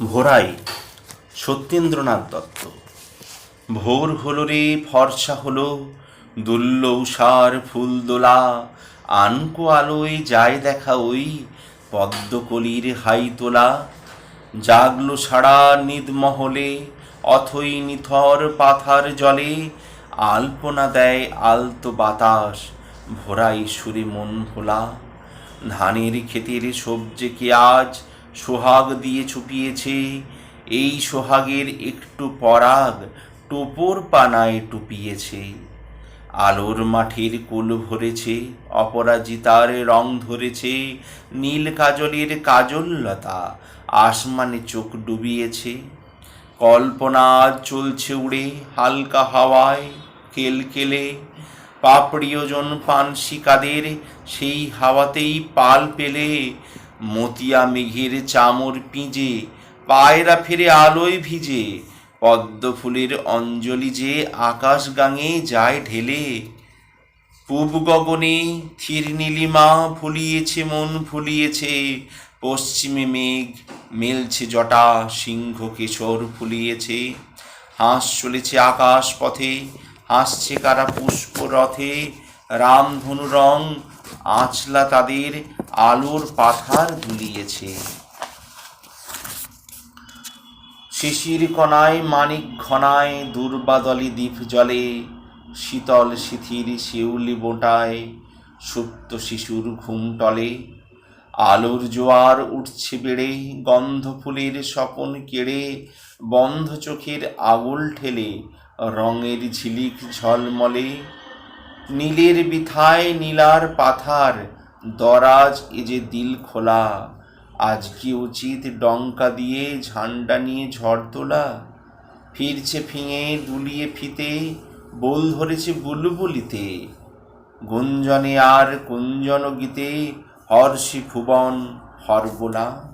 ভোরাই সত্যেন্দ্রনাথ দত্ত। ভোর হল রে ফর্সা হলো, দুল্ল উষার ফুল দোলা, আনকো আলোয় যায় দেখা ওই পদ্মকলির হাই তোলা। জাগলো সারা নিদমহলে, অথই নিথর পাথার জলে, আলপনা দেয় আলতো বাতাস, ভোরাই সুরে মন ভোলা ধানের ক্ষেতের সবজে কি আজ সোহাগ দিয়ে চুপিয়েছে। এই সোহাগের একটু পরাগ টোপর পানায় টুপিয়েছে। আলোর মাঠের কুল ভরেছে, অপরাজিতার রং ধরেছে, নীল কাজলের কাজললতা আসমানে চোখ ডুবিয়েছে। কল্পনা চলছে উড়ে হালকা হাওয়ায় কেলকেলে। পাপড়িয়োজন পান শিকাদের, সেই হাওয়াতেই পাল পেলে। মতিয়া মেঘের চামর পিঁজে, পায়রা ফিরে আলোয় ভিজে, পদ্ম ফুলের অঞ্জলি যে আকাশ গাঙে যায় ঢেলে। পূব গগনে থির নীলিমা ফুলিয়েছে, মন ফুলিয়েছে, পশ্চিমে মেঘ মেলছে জটা, সিংহ কেশর ফুলিয়েছে। হাঁস চলেছে আকাশ পথে, হাসছে কারা পুষ্প রথে, রামধনু রং আঁচলা তাদের আলোর পাথার দুলিয়েছে। শিশির কণায়, মানিক ঘনায়, দুর্বাদলি দ্বীপ জলে, শীতল শিথির শিউলি বোটায়, সুপ্ত শিশুর ঘুম টলে। আলোর জোয়ার উঠছে বেড়ে, গন্ধ ফুলের স্বপন কেড়ে, বন্ধ চোখের আগুল ঠেলে, রঙের ঝিলিক ঝলমলে। নীলের বিথায় নীলার পাথার, দরাজ এ যে দিল খোলা, আজ কি উচিত ডঙ্কা দিয়ে ঝান্ডা নিয়ে ঝড় তোলা? ফিরছে ফিঙে দুলিয়ে ফিতে, বোল ধরেছে বুলবুলিতে। গুঞ্জনে আর কুঞ্জন গীতে, হর্ষি ভুবন হরবোলা।